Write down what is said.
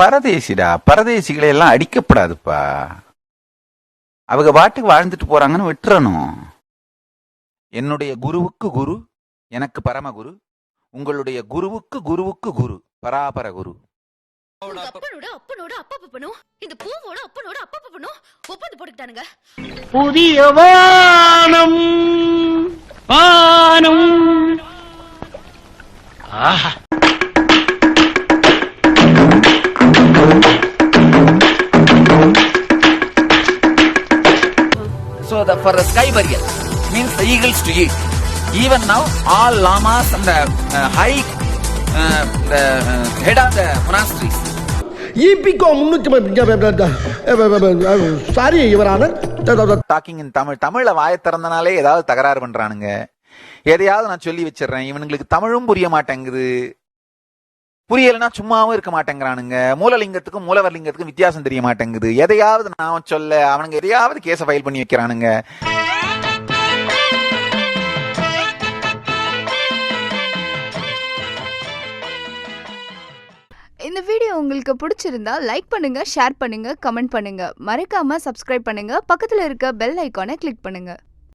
பரதேசிடா. பரதேசிகளை எல்லாம் அடிக்கப்படாதுப்பா. அவங்க பாட்டுக்கு வாழ்ந்துட்டு போறாங்கன்னு விட்டுறணும். என்னுடைய குருவுக்கு குரு எனக்கு பரமகுரு உங்களுடைய குருவுக்கு குருவுக்கு குரு பராபர குரு. புதிய வானம் வானம். ஆஹா. So the, for the sky burial means the eagles to eat. Even now, all lamas and the uh, high uh, the uh, head of the monasteries இபிகோ முன்னூத்தி சாரி இவரான டாக்கிங் இன் தமிழ் தமிழ்ல வாய திறந்தனாலே ஏதாவது தகராறு பண்றானுங்க எதையாவது நான் சொல்லி வச்சிடுறேன் இவனுங்களுக்கு தமிழும் புரிய மாட்டேங்குது புரியலைன்னா சும்மாவும் இருக்க மாட்டேங்கிறானுங்க. மூலலிங்கத்துக்கும் மூலவர்லிங்கத்துக்கும் வித்தியாசம் தெரிய மாட்டேங்குது. எதையாவது நான் சொல்ல அவனுங்க எதையாவது கேஸை ஃபைல் பண்ணி வைக்கிறானுங்க. இந்த வீடியோ உங்களுக்கு பிடிச்சிருந்தா லைக் பண்ணுங்க ஷேர் பண்ணுங்க கமெண்ட் பண்ணுங்க. மறக்காம சப்ஸ்கிரைப் பண்ணுங்க. பக்கத்துல இருக்க பெல் ஐக்கானை கிளிக் பண்ணுங்க.